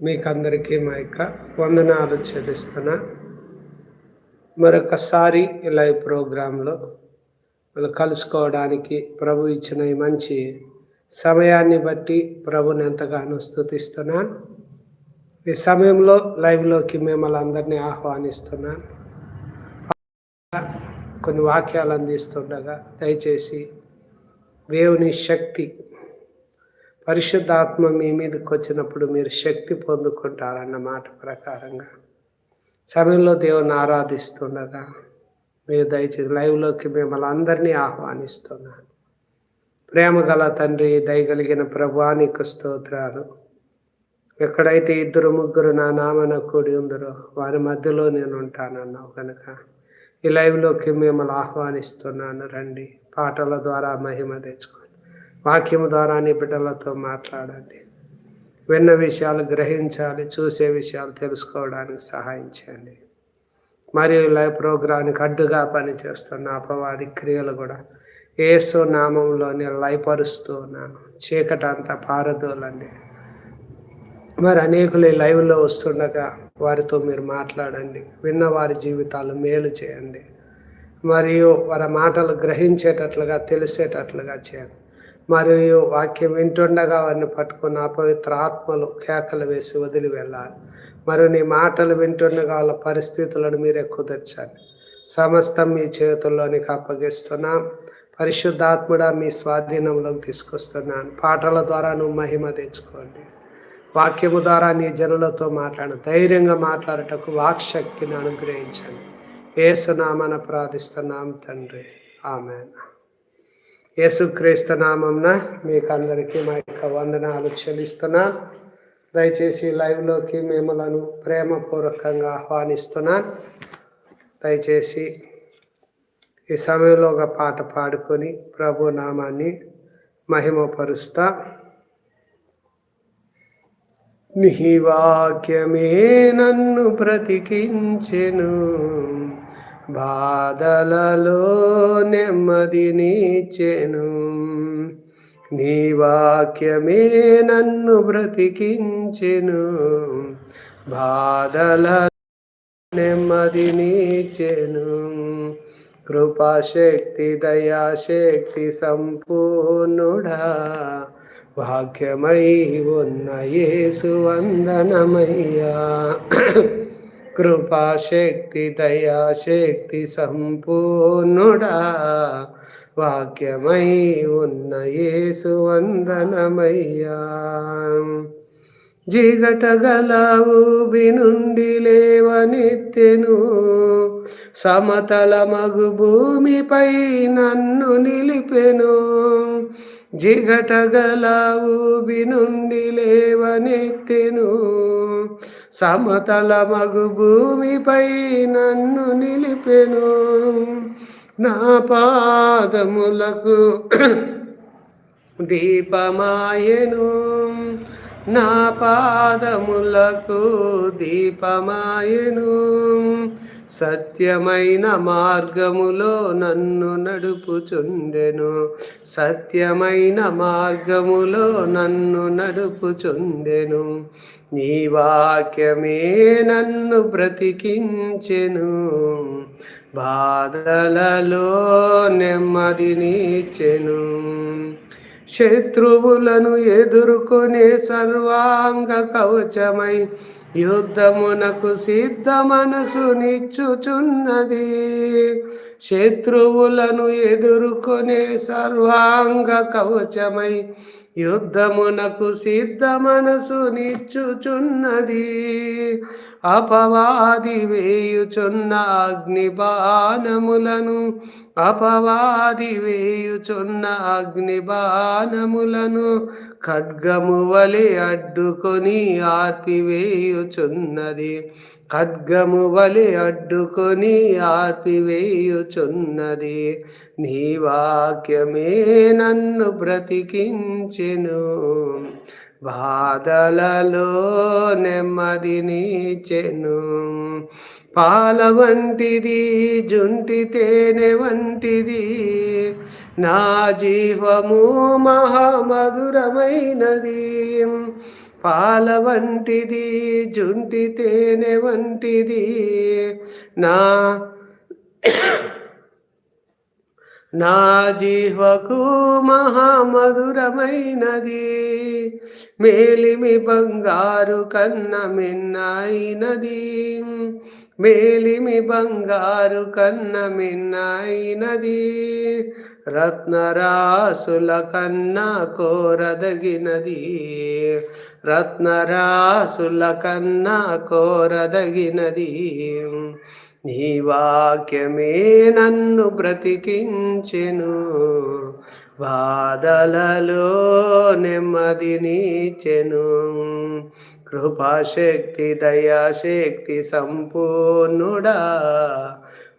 మీకందరికీ మా యొక్క వందనాలు చెల్లిస్తున్నా. మరొకసారి లైవ్ ప్రోగ్రాంలో వాళ్ళు కలుసుకోవడానికి ప్రభు ఇచ్చిన ఈ మంచి సమయాన్ని బట్టి ప్రభుని ఎంతగానో స్థుతిస్తున్నాను ఈ సమయంలో లైవ్లోకి మిమ్మల్ని అందరినీ ఆహ్వానిస్తున్నాను కొన్ని వాక్యాలు అందిస్తుండగా దయచేసి దేవుని శక్తి పరిశుద్ధాత్మ మీ మీదకి వచ్చినప్పుడు మీరు శక్తి పొందుకుంటారన్న మాట ప్రకారంగా సమయంలో దేవుని ఆరాధిస్తుండగా మీరు దయచేసి లైవ్లోకి మిమ్మల్ని అందరినీ ఆహ్వానిస్తున్నాను. ప్రేమ గల తండ్రి దయగలిగిన ప్రభానికి స్తోత్రాలు. ఎక్కడైతే ఇద్దరు ముగ్గురు నా నామన కూడి ఉందరో వారి మధ్యలో నేను ఉంటానన్నావు కనుక ఈ లైవ్లోకి మిమ్మల్ని ఆహ్వానిస్తున్నాను. రండి పాటల ద్వారా మహిమ తెచ్చుకో. వాక్యం ద్వారా నీ బిడ్డలతో మాట్లాడండి. విన్న విషయాలు గ్రహించాలి చూసే విషయాలు తెలుసుకోవడానికి సహాయం చేయండి. మరియు లైవ్ ప్రోగ్రానికి అడ్డుగా పనిచేస్తున్న అపవాది క్రియలు కూడా ఏసు నామంలో నేను లయపరుస్తూ ఉన్నాను. చీకట అంతా పారదోలండి. మరి అనేకులు ఈ లైవ్లో వస్తుండగా వారితో మీరు మాట్లాడండి. విన్న వారి జీవితాలు మేలు చేయండి. మరియు వారి మాటలు గ్రహించేటట్లుగా తెలిసేటట్లుగా చేయండి. మరియు వాక్యం వింటుండగా వారిని పట్టుకున్న అపవిత్ర ఆత్మలు కేకలు వేసి వదిలి వెళ్ళాలి. మరియు నీ మాటలు వింటుండగా వాళ్ళ పరిస్థితులను మీరే కుదర్చండి. సమస్తం మీ చేతుల్లోనికి అప్పగిస్తున్నాం. పరిశుద్ధాత్ముడ మీ స్వాధీనంలోకి తీసుకొస్తున్నాను. పాటల ద్వారా నువ్వు మహిమ తెచ్చుకోండి. వాక్యము ద్వారా నీ జనులతో మాట్లాడు. ధైర్యంగా మాట్లాడటకు వాక్శక్తిని అనుగ్రహించండి. ఏసునామన ప్రార్థిస్తున్నాం తండ్రి. ఆమె యేసుక్రీస్తు నామంన మీకు అందరికీ మా యొక్క వందనాలు చెల్లిస్తున్నా. దయచేసి లైవ్లోకి మిమ్మలను ప్రేమపూర్వకంగా ఆహ్వానిస్తున్నాను దయచేసి ఈ సమయంలో ఒక పాట పాడుకొని ప్రభు నామాన్ని మహిమపరుస్తా. నీ వాక్యమే నన్ను బ్రతికించెను. బాధలలో నెమ్మదినిచ్చెను నీ వాక్యమే నన్ను బ్రతికించెను. బాధల నెమ్మదినిచ్చెను కృపాశక్తి దయాశక్తి సంపూర్ణుడా. వాక్యమై ఉన్న యేసు వందనమయ్యా. కృపాశక్తి దయాశక్తి సంపూర్ణుడా. వాక్యమై ఉన్న యేసు వందనమయ్యా. జిగట ఊబి నుండి లేవనెత్తెను. సమతల మగు భూమిపై నన్ను నిలిపెను. జిగట ఊబి నుండి లేవనెత్తెను. సమతల మగు భూమిపై నన్ను నిలిపెను. నా పాదములకు దీపమాయను. నా పాదములకు దీపమాయను. సత్యమైన మార్గములో నన్ను నడుపుచుండెను. సత్యమైన మార్గములో నన్ను నడుపుచుండెను. నీ వాక్యమే నన్ను బ్రతికించెను. బాధలలో నెమ్మదినిచ్చెను శత్రువులను ఎదుర్కొనే సర్వాంగ కవచమై యుద్ధమునకు సిద్ధ మనసు నిచ్చుచున్నది. శత్రువులను ఎదుర్కొనే సర్వాంగ కవచమై యుద్ధమునకు సిద్ధ మనసు నిచ్చుచున్నది. అపవాది వేయుచున్న అగ్ని బాణములను అపవాది వేయుచున్న అగ్ని బాణములను ఖడ్గము వలె అడ్డుకొని ఆర్పివేయుచున్నది ఖడ్గము వలె అడ్డుకొని ఆర్పివేయుచున్నది నీ వాక్యమే నన్ను బ్రతికించెను. బాధలలో నెమ్మదినిచెను పాల వంటిది జుంటి తేనె వంటిది. నా జీవము మహామధురమైనది. పాల వంటిది జుంటి తేనె వంటిది. నా నా జీవకు మహామధురమైనది. మేలిమి బంగారు కన్న మిన్నైనది. మేలిమి బంగారు కన్న మిన్నైనది. రత్నరాసుల కన్నా కోరదగినది రత్నరాసుల కన్నా కోరదగినది నీ వాక్యమే నన్ను బ్రతికించెను. బాధలలో నెమ్మదినిచెను కృపాశక్తి దయాశక్తి సంపూర్ణుడా.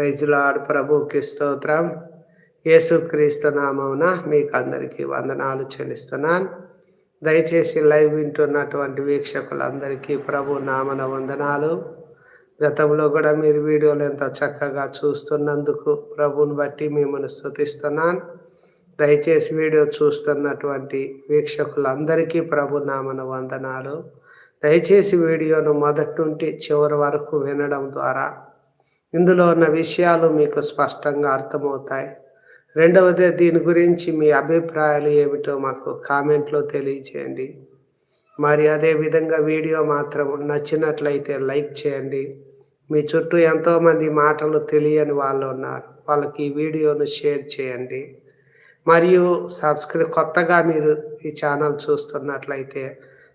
ప్రైజులాడు ప్రభుకి స్తోత్రం. యేసుక్రీస్తు నామమున మీకు అందరికీ వందనాలు చెల్లిస్తున్నాను. దయచేసి లైవ్ వింటున్నటువంటి వీక్షకులందరికీ ప్రభు నామన వందనాలు. గతంలో కూడా మీరు వీడియోలు ఎంత చక్కగా చూస్తున్నందుకు ప్రభుని బట్టి మిమ్మల్ని స్థుతిస్తున్నాను దయచేసి వీడియో చూస్తున్నటువంటి వీక్షకులందరికీ ప్రభు నామన వందనాలు. దయచేసి వీడియోను మొదటి నుండి చివరి వరకు వినడం ద్వారా ఇందులో ఉన్న విషయాలు మీకు స్పష్టంగా అర్థమవుతాయి. రెండవది దీని గురించి మీ అభిప్రాయాలు ఏమిటో మాకు కామెంట్లో తెలియచేయండి. మరి అదే విధంగా వీడియో మాత్రం నచ్చినట్లయితే లైక్ చేయండి. మీ చుట్టూ ఎంతోమంది మాటలు తెలియని వాళ్ళు ఉన్నారు. వాళ్ళకి ఈ వీడియోను షేర్ చేయండి. మరియు సబ్స్క్రై కొత్తగా మీరు ఈ ఛానల్ చూస్తున్నట్లయితే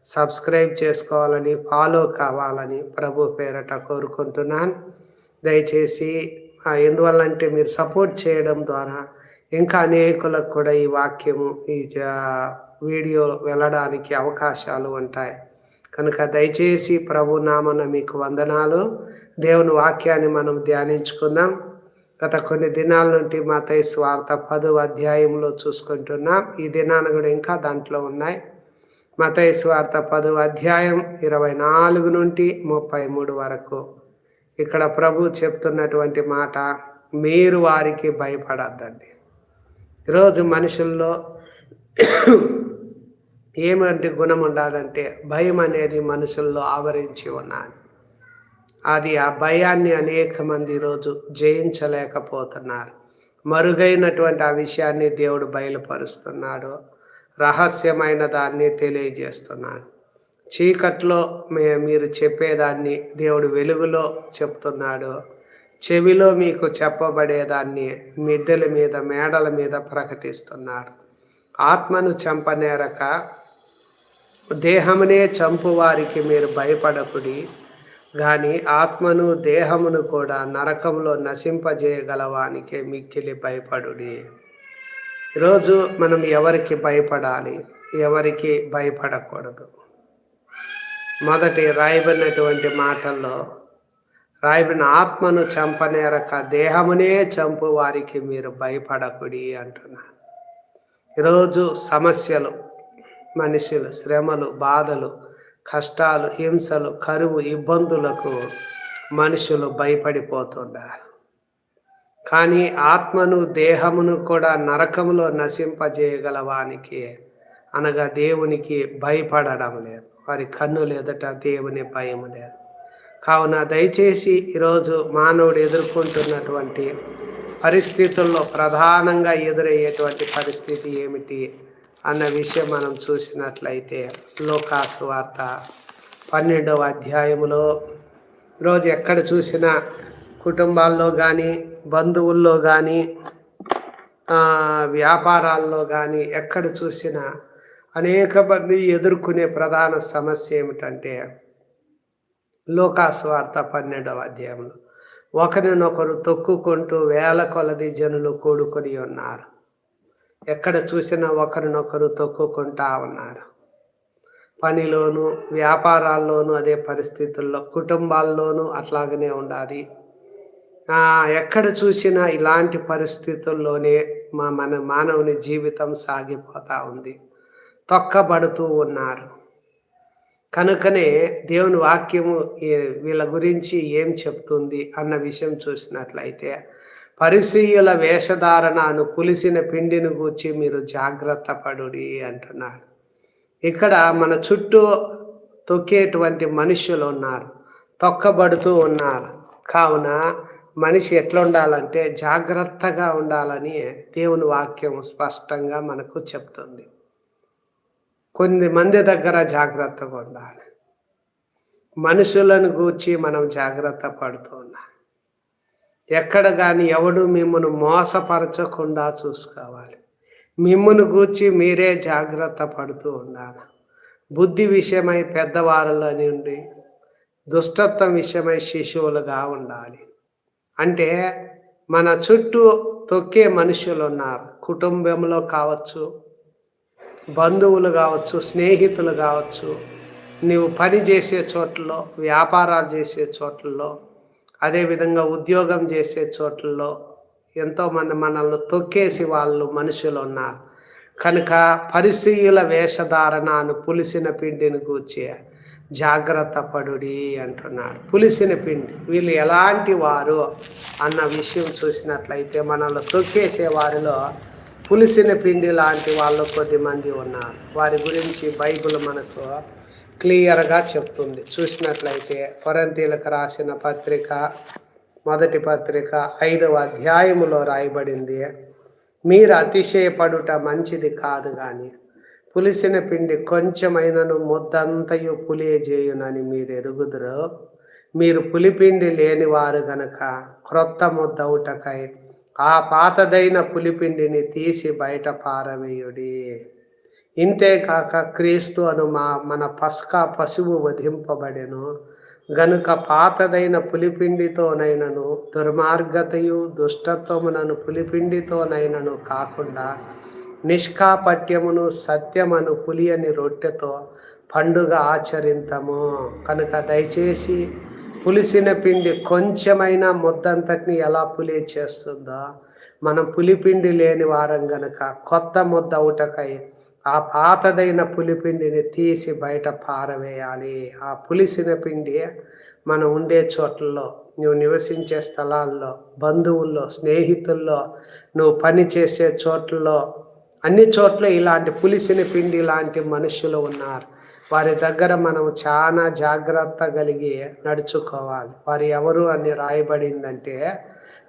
సబ్స్క్రైబ్ చేసుకోవాలని ఫాలో కావాలని ప్రభు పేరట కోరుకుంటున్నాను. దయచేసి ఎందువల్లంటే మీరు సపోర్ట్ చేయడం ద్వారా ఇంకా అనేకులకు కూడా ఈ వాక్యము ఈ వీడియో వెళ్ళడానికి అవకాశాలు ఉంటాయి. కనుక దయచేసి ప్రభు నామన మీకు వందనాలు. దేవుని వాక్యాన్ని మనం ధ్యానించుకుందాం. గత కొన్ని దినాల నుండి మతయ స్వార్థ పదో అధ్యాయంలో చూసుకుంటున్నాం. ఈ దినాన్ని కూడా ఇంకా దాంట్లో ఉన్నాయి. మతయ స్వార్థ పదో అధ్యాయం ఇరవై నాలుగు నుండి ముప్పై మూడు వరకు. ఇక్కడ ప్రభు చెప్తున్నటువంటి మాట మీరు వారికి భయపడద్దండి. ఈరోజు మనుషుల్లో ఏమంటే గుణం ఉండాలంటే భయం అనేది మనుషుల్లో ఆవరించి ఉన్నాను. అది ఆ భయాన్ని అనేక మంది ఈరోజు జయించలేకపోతున్నారు. మరుగైనటువంటి ఆ విషయాన్ని దేవుడు బయలుపరుస్తున్నాడు. రహస్యమైన దాన్ని తెలియజేస్తున్నాడు. చీకట్లో మీరు చెప్పేదాన్ని దేవుడు వెలుగులో చెప్తున్నాడు. చెవిలో మీకు చెప్పబడేదాన్ని మిద్దెల మీద మేడల మీద ప్రకటిస్తున్నారు. ఆత్మను చంపనేరక దేహమునే చంపు వారికి మీరు భయపడకుడి. కానీ ఆత్మను దేహమును కూడా నరకంలో నశింపజేయగలవానికే మిక్కిలి భయపడుడి. ఈరోజు మనం ఎవరికి భయపడాలి? ఎవరికి భయపడకూడదు? మొదటి రాయబడినటువంటి మాటల్లో రాయబడిన ఆత్మను చంపనేరక దేహమునే చంపు వారికి మీరు భయపడకుడి అంటున్నారు ఈరోజు సమస్యలు మనుషులు శ్రమలు బాధలు కష్టాలు హింసలు కరువు ఇబ్బందులకు మనుషులు భయపడిపోతున్నారు కానీ ఆత్మను దేహమును కూడా నరకములో నశింపజేయగలవానికి అనగా దేవునికి భయపడడం లేదు. వారి కన్నులు ఎదుట దేవుని భయం లేదు. కావున దయచేసి ఈరోజు మానవుడు ఎదుర్కొంటున్నటువంటి పరిస్థితుల్లో ప్రధానంగా ఎదురయ్యేటువంటి పరిస్థితి ఏమిటి అన్న విషయం మనం చూసినట్లయితే లోకాసు వార్త పన్నెండవ అధ్యాయంలో ఈరోజు ఎక్కడ చూసినా కుటుంబాల్లో కానీ బంధువుల్లో కానీ వ్యాపారాల్లో కానీ ఎక్కడ చూసినా అనేక మంది ఎదుర్కొనే ప్రధాన సమస్య ఏమిటంటే లోకాస్వార్థ పన్నెండవ అధ్యాయంలో ఒకరినొకరు తొక్కుకుంటూ వేల కొలది జనులు కూడుకొని ఉన్నారు. ఎక్కడ చూసినా ఒకరినొకరు తొక్కుకుంటా ఉన్నారు. పనిలోను వ్యాపారాల్లోనూ అదే పరిస్థితుల్లో కుటుంబాల్లోనూ అట్లాగనే ఉండాలి. ఎక్కడ చూసినా ఇలాంటి పరిస్థితుల్లోనే మా మన మానవుని జీవితం సాగిపోతూ ఉంది. తొక్కబడుతూ ఉన్నారు. కనుకనే దేవుని వాక్యము వీళ్ళ గురించి ఏం చెప్తుంది అన్న విషయం చూసినట్లయితే పరిశీయుల వేషధారణను పులిసిన పిండిని గూర్చి మీరు జాగ్రత్త పడుడి అంటున్నారు. ఇక్కడ మన చుట్టూ తొక్కేటువంటి మనుషులు ఉన్నారు తొక్కబడుతూ ఉన్నారు. కావున మనిషి ఎట్లా ఉండాలంటే జాగ్రత్తగా ఉండాలని దేవుని వాక్యం స్పష్టంగా మనకు చెప్తుంది. కొన్ని మంది దగ్గర జాగ్రత్తగా ఉండాలి. మనుషులను గూర్చి మనం జాగ్రత్త పడుతూ ఉండాలి. ఎక్కడ కానీ ఎవడు మిమ్మల్ని మోసపరచకుండా చూసుకోవాలి. మిమ్మల్ని గూర్చి మీరే జాగ్రత్త పడుతూ ఉండాలి. బుద్ధి విషయమై పెద్దవారిలో నుండి దుష్టత్వం విషయమై శిశువులుగా ఉండాలి. అంటే మన చుట్టూ తొక్కే మనుషులు ఉన్నారు కుటుంబంలో కావచ్చు బంధువులు కావచ్చు స్నేహితులు కావచ్చు నీవు పని చేసే చోట్లలో వ్యాపారాలు చేసే చోట్లలో అదేవిధంగా ఉద్యోగం చేసే చోట్లలో ఎంతోమంది మనల్ని తొక్కేసి వాళ్ళు మనుషులు ఉన్నారు. కనుక పరిశీల వేషధారణను పులిసిన పిండిని కూర్చే జాగ్రత్త పడుడి అంటున్నాడు పులిసిన పిండి వీళ్ళు ఎలాంటి వారు అన్న విషయం చూసినట్లయితే మనల్ని తొక్కేసే వారిలో పులిసిన పిండి లాంటి వాళ్ళు కొద్దిమంది ఉన్నారు. వారి గురించి బైబిల్ మనకు క్లియర్గా చెప్తుంది. చూసినట్లయితే కొరంతీలకు రాసిన పత్రిక మొదటి పత్రిక ఐదవ అధ్యాయములో రాయబడింది మీరు అతిశయపడుట మంచిది కాదు కానీ పులిసిన పిండి కొంచెమైనను ముద్దంతయు పులియజేయునని మీరు ఎరుగుదురు. మీరు పులిపిండి లేనివారు గనక క్రొత్త ముద్దవుటకై ఆ పాతదైన పులిపిండిని తీసి బయట పారవేయుడి. ఇంతేకాక క్రీస్తు అను మా మన పస్కా పశువు వధింపబడెను. గనుక పాతదైన పులిపిండితోనైనను దుర్మార్గతయు దుష్టత్వమునను పులిపిండితోనైనను కాకుండా నిష్కాపట్యమును సత్యమను పులియని రొట్టెతో పండుగ ఆచరింతము. కనుక దయచేసి పులిసిన పిండి కొంచెమైనా ముద్దంతటిని ఎలా పులి చేస్తుందో మనం పులిపిండి లేని వారం గనక కొత్త ముద్ద అవుటకై ఆ పాతదైన పులిపిండిని తీసి బయట పారవేయాలి. ఆ పులిసిన పిండి మనం ఉండే చోట్లలో నువ్వు నివసించే స్థలాల్లో బంధువుల్లో స్నేహితుల్లో నువ్వు పని చేసే చోట్లలో అన్ని చోట్ల ఇలాంటి పులిసిన పిండి లాంటి మనుషులు ఉన్నారు. వారి దగ్గర మనం చాలా జాగ్రత్త కలిగి నడుచుకోవాలి. వారు ఎవరు అని రాయబడిందంటే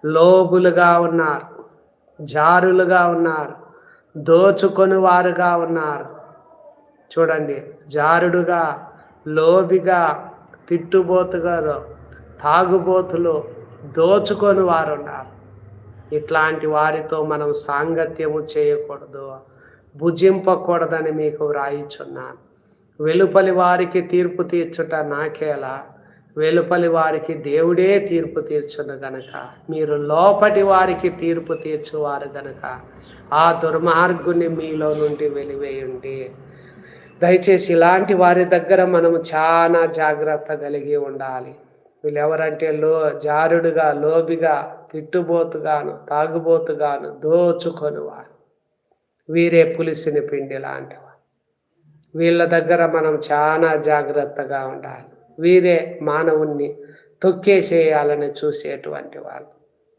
లోబులుగా ఉన్నారు జారులుగా ఉన్నారు దోచుకొని వారుగా ఉన్నారు. చూడండి జారుడుగా లోబిగా తిట్టుబోతుగారు తాగుబోతులు దోచుకొని వారు ఉన్నారు ఇట్లాంటి వారితో మనం సాంగత్యము చేయకూడదు భుజింపకూడదని మీకు వ్రాయిచున్నాను. వెలుపలి వారికి తీర్పు తీర్చుట నాకేలా? వెలుపలి వారికి దేవుడే తీర్పు తీర్చును గనక. మీరు లోపటి వారికి తీర్పు తీర్చువారు గనక. ఆ దుర్మార్గుని మీలో నుండి వెలివేయండి. దయచేసి ఇలాంటి వారి దగ్గర మనము చాలా జాగ్రత్త కలిగి ఉండాలి. వీళ్ళు ఎవరంటే లో జారుడుగా లోబిగా తిట్టుబోతుగాను తాగుబోతుగాను దోచుకొనివారు. వీరే పులిసిన పిండి లాంటివారు. వీళ్ళ దగ్గర మనం చాలా జాగ్రత్తగా ఉండాలి. వీరే మానవుణ్ణి తొక్కేసేయాలని చూసేటువంటి వాళ్ళు.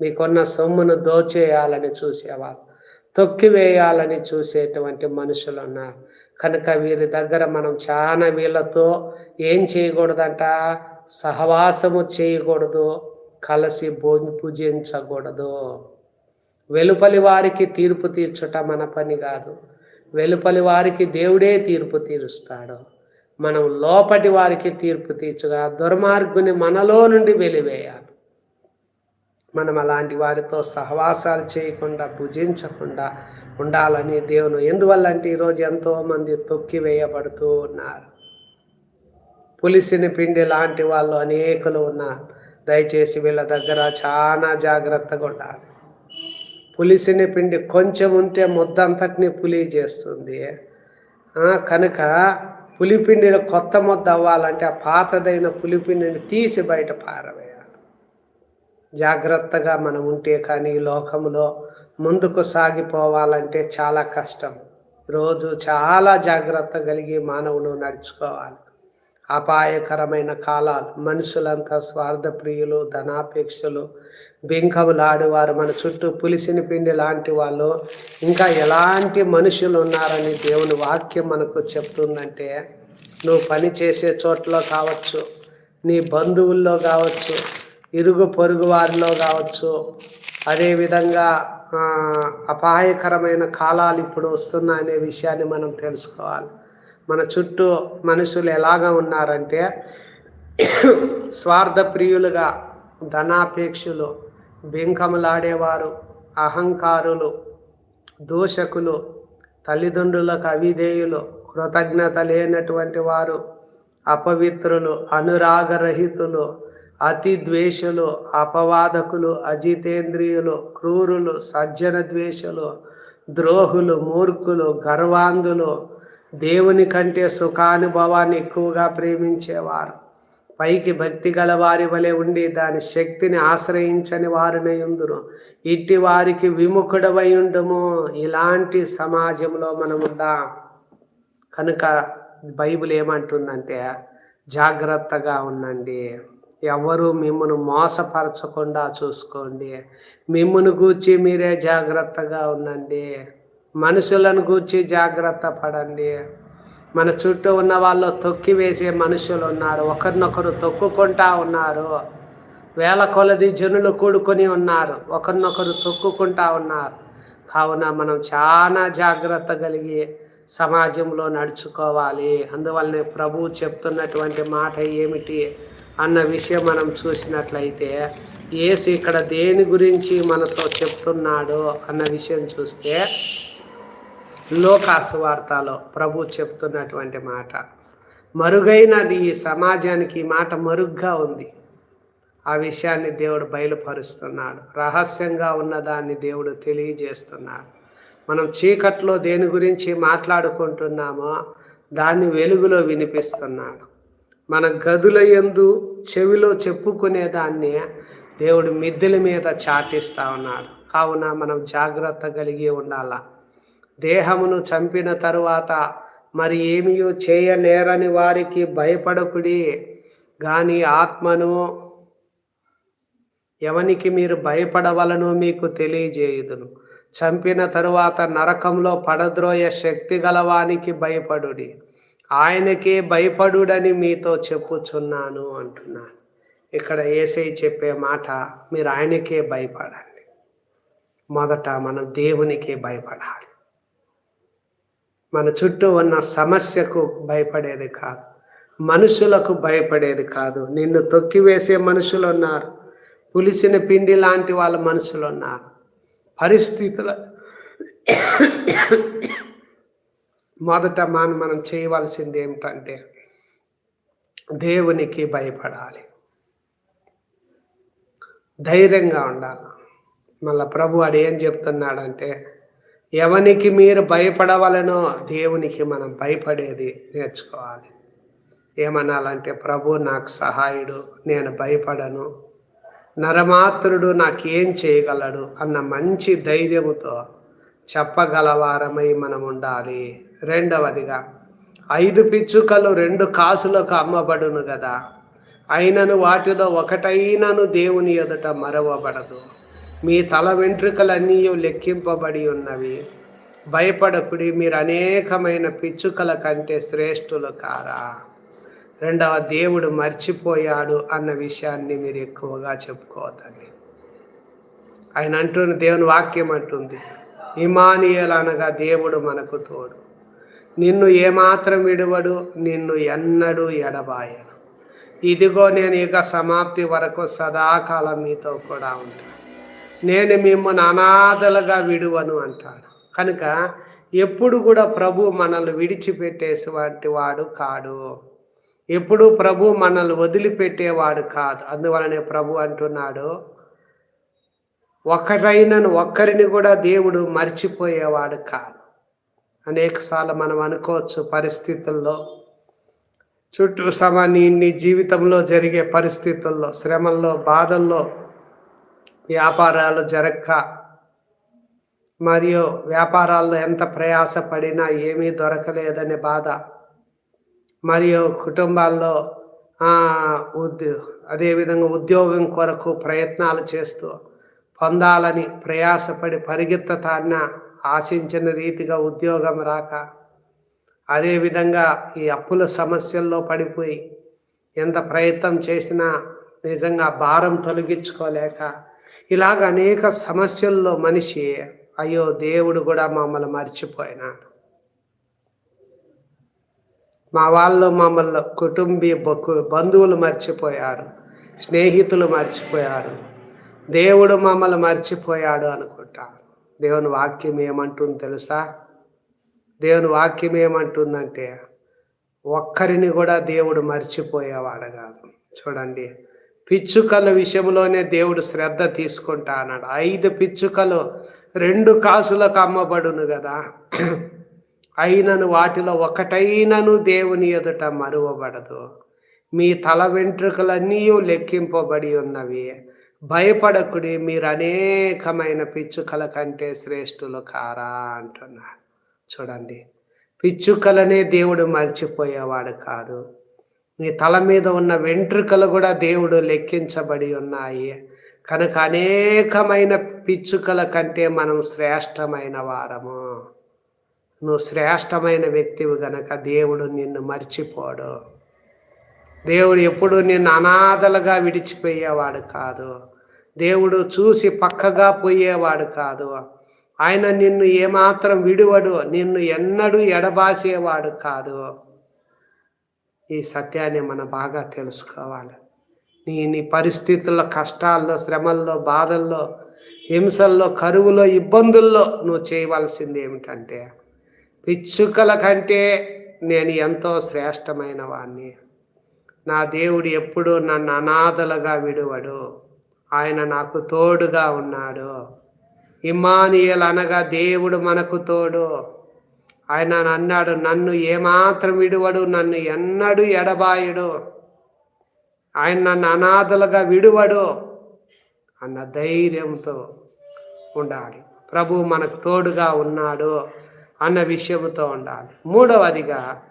మీకున్న సొమ్మును దోచేయాలని చూసేవాళ్ళు తొక్కివేయాలని చూసేటువంటి మనుషులు ఉన్నారు. కనుక వీరి దగ్గర మనం చాలా వీళ్ళతో ఏం చేయకూడదంట? సహవాసము చేయకూడదు. కలిసి భో పూజించకూడదు. వెలుపలి వారికి తీర్పు తీర్చుట మన పని కాదు. వెలుపలి వారికి దేవుడే తీర్పు తీరుస్తాడు. మనం లోపటి వారికి తీర్పు తీర్చగా దుర్మార్గుని మనలో నుండి వెలివేయాలి. మనం అలాంటి వారితో సహవాసాలు చేయకుండా భుజించకుండా ఉండాలని దేవుని ఎందువల్ల అంటే ఈరోజు ఎంతోమంది తొక్కి వేయబడుతూ ఉన్నారు. పులిసిన పిండి లాంటి వాళ్ళు అనేకులు ఉన్నారు. దయచేసి వీళ్ళ దగ్గర చాలా జాగ్రత్తగా ఉండాలి. పులిసిన పిండి కొంచెం ఉంటే ముద్దంతటిని పులి చేస్తుంది. కనుక పులిపిండిని కొత్త ముద్ద అవ్వాలంటే ఆ పాతదైన పులిపిండిని తీసి బయట పారవేయాలి. జాగ్రత్తగా మనం ఉంటే కానీ లోకంలో ముందుకు సాగిపోవాలంటే చాలా కష్టం. రోజు చాలా జాగ్రత్త కలిగి మానవుడు నడుచుకోవాలి. అపాయకరమైన కాలాలు. మనుషులంతా స్వార్థప్రియులు ధనాపేక్షలు బింకములాడేవారు. మన చుట్టూ పులిసిన పిండి లాంటి వాళ్ళు. ఇంకా ఎలాంటి మనుషులు ఉన్నారని దేవుని వాక్యం మనకు చెప్తుందంటే నువ్వు పని చేసే చోట్ల కావచ్చు నీ బంధువుల్లో కావచ్చు ఇరుగు పొరుగు వారిలో కావచ్చు. అదేవిధంగా అపాయకరమైన కాలాలు ఇప్పుడు వస్తున్నాయనే విషయాన్ని మనం తెలుసుకోవాలి. మన చుట్టూ మనుషులు ఎలాగా ఉన్నారంటే స్వార్థ ప్రియులుగా ధనాపేక్షులు బెంకములాడేవారు అహంకారులు దూషకులు తల్లిదండ్రులకు అవిధేయులు కృతజ్ఞత లేనటువంటి వారు అపవిత్రులు అనురాగరహితులు అతి ద్వేషులు అపవాదకులు అజితేంద్రియులు క్రూరులు సజ్జన ద్వేషులు ద్రోహులు మూర్ఖులు గర్వాంధులు దేవుని కంటే సుఖానుభవాన్ని ఎక్కువగా ప్రేమించేవారు. పైకి భక్తి గల వారి వలె ఉండి దాని శక్తిని ఆశ్రయించని వారినై ఉందురు ఇట్టి వారికి విముఖుడవై ఉండము. ఇలాంటి సమాజంలో మనం ఉందాం కనుక బైబిల్ ఏమంటుందంటే జాగ్రత్తగా ఉండండి. ఎవరు మిమ్మను మోసపరచకుండా చూసుకోండి. మిమ్మను గూర్చి మీరే జాగ్రత్తగా ఉండండి. మనుషులను గూర్చి జాగ్రత్త పడండి. మన చుట్టూ ఉన్న వాళ్ళు తొక్కి వేసే మనుషులు ఉన్నారు. ఒకరినొకరు తొక్కుకుంటా ఉన్నారు. వేల కొలది జనులు కూడుకొని ఉన్నారు. ఒకరినొకరు తొక్కుకుంటా ఉన్నారు. కావున మనం చాలా జాగ్రత్త కలిగి సమాజంలో నడుచుకోవాలి. అందువల్లనే ప్రభువు చెప్తున్నటువంటి మాట ఏమిటి అన్న విషయం మనం చూసినట్లయితే ఏసు ఇక్కడ దేని గురించి మనతో చెప్తున్నాడు అన్న విషయం చూస్తే లోకాసు వార్తలో ప్రభు చెప్తున్నటువంటి మాట మరుగైన ఈ సమాజానికి ఈ మాట మరుగ్గా ఉంది. ఆ విషయాన్ని దేవుడు బయలుపరుస్తున్నాడు. రహస్యంగా ఉన్నదాన్ని దేవుడు తెలియజేస్తున్నాడు. మనం చీకట్లో దేని గురించి మాట్లాడుకుంటున్నామో దాన్ని వెలుగులో వినిపిస్తున్నాడు. మన గదుల ఎందు చెవిలో చెప్పుకునే దాన్ని దేవుడు మిద్దెల మీద చాటిస్తా ఉన్నాడు. కావున మనం జాగ్రత్త కలిగి ఉండాలా? దేహమును చంపిన తరువాత మరి ఏమియో చేయనేరని వారికి భయపడకుడి. గాని ఆత్మను ఎవనికి మీరు భయపడవలను మీకు తెలియజేయుదును. చంపిన తరువాత నరకంలో పడద్రోయ శక్తి గలవానికి భయపడుడి. ఆయనకే భయపడుడని మీతో చెప్పుచున్నాను అంటున్నాను ఇక్కడ ఏసై చెప్పే మాట మీరు ఆయనకే భయపడండి. మొదట మనం దేవునికే భయపడాలి. మన చుట్టూ ఉన్న సమస్యకు భయపడేది కాదు. మనుషులకు భయపడేది కాదు. నిన్ను తొక్కివేసే మనుషులు ఉన్నారు పులిసిన పిండి లాంటి వాళ్ళ మనుషులు ఉన్నారు పరిస్థితుల మొదట మనం మనం చేయవలసింది ఏమిటంటే దేవునికి భయపడాలి. ధైర్యంగా ఉండాలి. మళ్ళా ప్రభు అడు ఏం చెప్తున్నాడంటే ఎవనికి మీరు భయపడవలనో దేవునికి మనం భయపడేది నేర్చుకోవాలి. ఏమనాలంటే ప్రభు నాకు సహాయుడు నేను భయపడను. నరమాత్రుడు నాకేం చేయగలడు? అన్న మంచి ధైర్యముతో చెప్పగలవారమై మనం ఉండాలి. రెండవదిగా ఐదు పిచ్చుకలు రెండు కాసులకు అమ్మబడును కదా అయినను వాటిలో ఒకటైనను దేవుని ఎదుట మరవబడదు. మీ తల వెంట్రుకలన్నీ లెక్కింపబడి ఉన్నవి. భయపడకుడి మీరు అనేకమైన పిచ్చుకల కంటే శ్రేష్ఠులు కారా. రెండవ దేవుడు మర్చిపోయాడు అన్న విషయాన్ని మీరు ఎక్కువగా చెప్పుకోవద్దండి. ఆయన అంటున్న దేవుని వాక్యం అంటుంది ఇమానియల్ అనగా దేవుడు మనకు తోడు. నిన్ను ఏమాత్రం విడువడు నిన్ను ఎన్నడూ ఎడబాయను. ఇదిగో నేను ఇక సమాప్తి వరకు సదాకాలం మీతో కూడా ఉంటాను. నేను మిమ్మల్ని అనాథలుగా విడువను అంటాడు. కనుక ఎప్పుడు కూడా ప్రభు మనల్ని విడిచిపెట్టేసేవంటి వాడు కాడు. ఎప్పుడు ప్రభు మనల్ని వదిలిపెట్టేవాడు కాదు. అందువలనే ప్రభు అంటున్నాడు ఒక్కరైనను ఒక్కరిని కూడా దేవుడు మర్చిపోయేవాడు కాదు. అనేకసార్లు మనం అనుకోవచ్చు పరిస్థితుల్లో చుట్టూ సమ నీ జీవితంలో జరిగే పరిస్థితుల్లో శ్రమల్లో బాధల్లో వ్యాపారాలు జరక్క. మరియు వ్యాపారాల్లో ఎంత ప్రయాసపడినా ఏమీ దొరకలేదనే బాధ. మరియు కుటుంబాల్లో ఉద్యో అదేవిధంగా ఉద్యోగం కొరకు ప్రయత్నాలు చేస్తూ పొందాలని ప్రయాసపడి పరిగెత్తతాన్న ఆశించిన రీతిగా ఉద్యోగం రాక. అదేవిధంగా ఈ అప్పుల సమస్యల్లో పడిపోయి ఎంత ప్రయత్నం చేసినా నిజంగా భారం తొలగించుకోలేక ఇలాగ అనేక సమస్యల్లో మనిషి అయ్యో దేవుడు కూడా మమ్మల్ని మర్చిపోయినాడు. మా వాళ్ళు మమ్మల్ని కుటుంబీ బంధువులు మర్చిపోయారు స్నేహితులు మర్చిపోయారు. దేవుడు మమ్మల్ని మర్చిపోయాడు అనుకుంటారు. దేవుని వాక్యం ఏమంటుంది తెలుసా? దేవుని వాక్యం ఏమంటుందంటే ఒక్కరిని కూడా దేవుడు మర్చిపోయేవాడు కాదు. చూడండి పిచ్చుకల విషయంలోనే దేవుడు శ్రద్ధ తీసుకుంటా అన్నాడు. ఐదు పిచ్చుకలు రెండు కాసులకు అమ్మబడును కదా. అయినను వాటిలో ఒకటైనను దేవుని ఎదుట మరువబడదు. మీ తల వెంట్రుకలన్నీ లెక్కింపబడి ఉన్నవి. భయపడకుడి మీరు అనేకమైన పిచ్చుకల కంటే శ్రేష్ఠులు కారా అంటున్నాడు. చూడండి పిచ్చుకలనే దేవుడు మర్చిపోయేవాడు కాదు. నీ తల మీద ఉన్న వెంట్రుకలు కూడా దేవుడు లెక్కించబడి ఉన్నాయి. కనుక అనేకమైన పిచ్చుకల కంటే మనం శ్రేష్టమైన వారము. నువ్వు శ్రేష్టమైన వ్యక్తివి గనక దేవుడు నిన్ను మర్చిపోడు. దేవుడు ఎప్పుడు నిన్ను అనాథలుగా విడిచిపోయేవాడు కాదు. దేవుడు చూసి పక్కగా పోయేవాడు కాదు. ఆయన నిన్ను ఏమాత్రం విడువడు నిన్ను ఎన్నడూ ఎడబాసేవాడు కాదు. ఈ సత్యాన్ని మనం బాగా తెలుసుకోవాలి. నీ నీ పరిస్థితుల్లో కష్టాల్లో శ్రమల్లో బాధల్లో హింసల్లో కరువులో ఇబ్బందుల్లో నువ్వు చేయవలసింది ఏమిటంటే పిచ్చుకల కంటే నేను ఎంతో శ్రేష్టమైన వాణ్ణి. నా దేవుడు ఎప్పుడు నన్ను అనాథలుగా విడువడు. ఆయన నాకు తోడుగా ఉన్నాడు. ఇమానియల్ అనగా దేవుడు మనకు తోడు. ఆయన అన్నాడు నన్ను ఏమాత్రం విడువడు నన్ను ఎన్నడు ఎడబాయుడు. ఆయన నన్ను అనాథలుగా విడువడు అన్న ధైర్యంతో ఉండాలి. ప్రభు మనకు తోడుగా ఉన్నాడు అన్న విషయంతో ఉండాలి. మూడవదిగా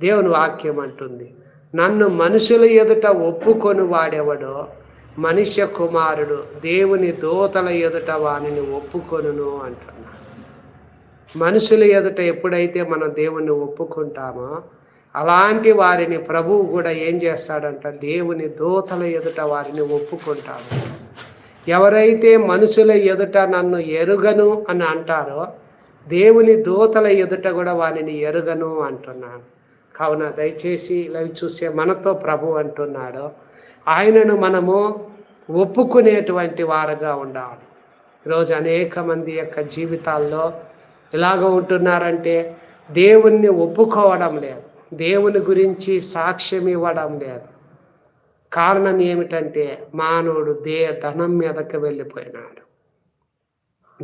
దేవుని వాక్యం అంటుంది నన్ను మనుషుల ఎదుట ఒప్పుకొని వాడెవడో మనుష్య కుమారుడు దేవుని దూతల ఎదుట వానిని ఒప్పుకొనును అంటున్నాడు. మనుషుల ఎదుట ఎప్పుడైతే మనం దేవుణ్ణి ఒప్పుకుంటామో అలాంటి వారిని ప్రభువు కూడా ఏం చేస్తాడంట? దేవుని దూతల ఎదుట వారిని ఒప్పుకుంటాడు. ఎవరైతే మనుషుల ఎదుట నన్ను ఎరుగను అని అంటారో దేవుని దూతల ఎదుట కూడా వారిని ఎరుగను అంటున్నాను కావున దయచేసి ఇలా చూసే మనతో ప్రభు అంటున్నాడు. ఆయనను మనము ఒప్పుకునేటువంటి వారుగా ఉండాలి. ఈరోజు అనేక మంది యొక్క జీవితాల్లో ఎలాగ ఉంటున్నారంటే దేవుణ్ణి ఒప్పుకోవడం లేదు. దేవుని గురించి సాక్ష్యం ఇవ్వడం లేదు. కారణం ఏమిటంటే మానవుడు దే ధనం మీదకి వెళ్ళిపోయినాడు.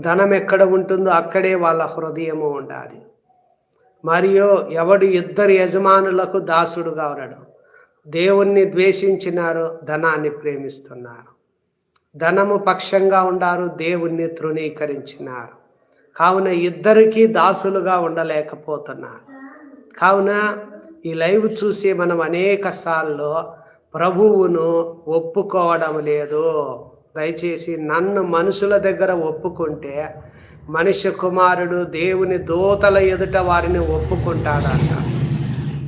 ధనం ఎక్కడ ఉంటుందో అక్కడే వాళ్ళ హృదయము ఉండాలి. మరియు ఎవడు ఇద్దరు యజమానులకు దాసుడుగా ఉన్నాడు దేవుణ్ణి ద్వేషించినారు ధనాన్ని ప్రేమిస్తున్నారు. ధనము పక్షంగా ఉండారు దేవుణ్ణి తృణీకరించినారు. కావున ఇద్దరికీ దాసులుగా ఉండలేకపోతున్నారు. కావున ఈ లైవ్ చూసి మనం అనేక సార్లు ప్రభువును ఒప్పుకోవడం లేదు. దయచేసి నన్ను మనుషుల దగ్గర ఒప్పుకుంటే మనిషి కుమారుడు దేవుని దూతల ఎదుట వారిని ఒప్పుకుంటాడంట.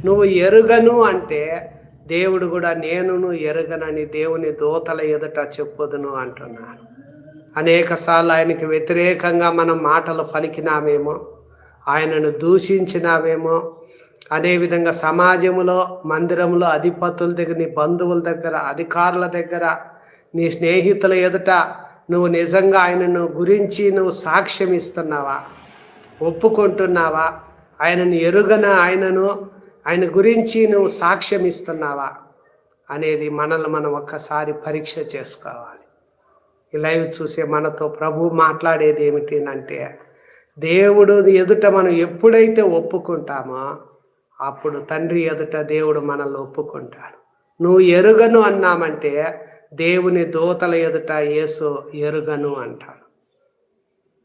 నువ్వు ఎరుగను అంటే దేవుడు కూడా నేనును ఎరుగనని దేవుని దూతల ఎదుట చెప్పుదును అంటున్నాడు అనేకసార్లు ఆయనకి వ్యతిరేకంగా మనం మాటలు పలికినామేమో ఆయనను దూషించినామేమో అదేవిధంగా సమాజంలో మందిరంలో అధిపతుల దగ్గర నీ బంధువుల దగ్గర అధికారుల దగ్గర నీ స్నేహితుల ఎదుట నువ్వు నిజంగా ఆయనను గురించి నువ్వు సాక్ష్యం ఇస్తున్నావా? ఒప్పుకుంటున్నావా? ఆయనను ఎరుగన ఆయనను ఆయన గురించి నువ్వు సాక్ష్యం ఇస్తున్నావా? అనేది మనల్ని మనం ఒక్కసారి పరీక్ష చేసుకోవాలి. ఈ లైవ్ చూసే మనతో ప్రభు మాట్లాడేది ఏమిటి అంటే దేవుడు ఎదుట మనం ఎప్పుడైతే ఒప్పుకుంటామో అప్పుడు తండ్రి ఎదుట దేవుడు మనల్ని ఒప్పుకుంటాడు. నువ్వు ఎరుగను అన్నామంటే దేవుని దూతల ఎదుట యేసు ఎరుగను అంటాడు.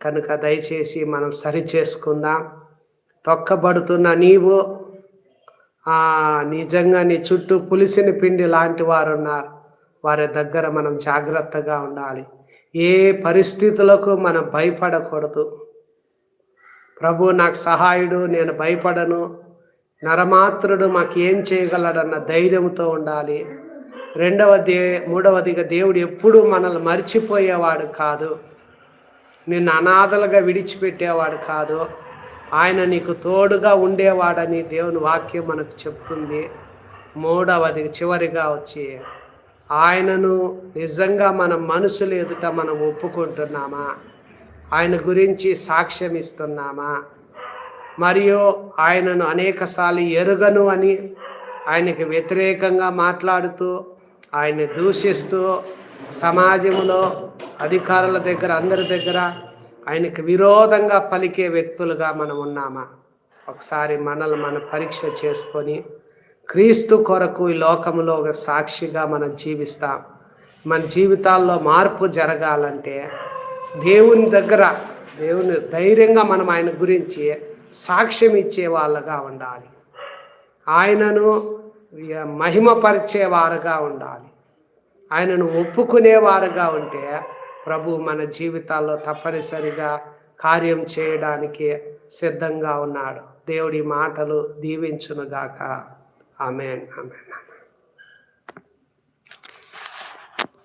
కనుక దయచేసి మనం సరి చేసుకుందాం తొక్కబడుతున్న నీవు నిజంగా నీ చుట్టూ పులిసిన పిండి లాంటి వారు ఉన్నారు వారి దగ్గర మనం జాగ్రత్తగా ఉండాలి. ఏ పరిస్థితులకు మనం భయపడకూడదు. ప్రభు నాకు సహాయుడు నేను భయపడను. నరమాత్రుడు మాకు ఏం చేయగలడన్న ధైర్యంతో ఉండాలి. రెండవ దే మూడవదిగా దేవుడు ఎప్పుడూ మనల్ని మర్చిపోయేవాడు కాదు. నిన్ను అనాథలుగా విడిచిపెట్టేవాడు కాదు. ఆయన నీకు తోడుగా ఉండేవాడని దేవుని వాక్యం మనకు చెప్తుంది. మూడవది చివరిగా వచ్చి ఆయనను నిజంగా మనం మనసులు ఎదుట మనం ఒప్పుకుంటున్నామా? ఆయన గురించి సాక్ష్యం ఇస్తున్నామా? మరియు ఆయనను అనేకసార్లు ఎరుగను అని ఆయనకి వ్యతిరేకంగా మాట్లాడుతూ ఆయన్ని దూషిస్తూ సమాజంలో అధికారుల దగ్గర అందరి దగ్గర ఆయనకి విరోధంగా పలికే వ్యక్తులుగా మనం ఉన్నామా? ఒకసారి మనల్ని మనం పరీక్ష చేసుకొని క్రీస్తు కొరకు ఈ లోకంలో ఒక సాక్షిగా మనం జీవిస్తాం. మన జీవితాల్లో మార్పు జరగాలంటే దేవుని దగ్గర దేవుని ధైర్యంగా మనం ఆయన గురించి సాక్ష్యం ఇచ్చే వాళ్ళగా ఉండాలి. ఆయనను మహిమపరిచేవారుగా ఉండాలి. ఆయనను ఒప్పుకునేవారుగా ఉంటే ప్రభు మన జీవితాల్లో తప్పనిసరిగా కార్యం చేయడానికి సిద్ధంగా ఉన్నాడు. దేవుడి మాటలు దీవించునుగాక. Amen. Amen.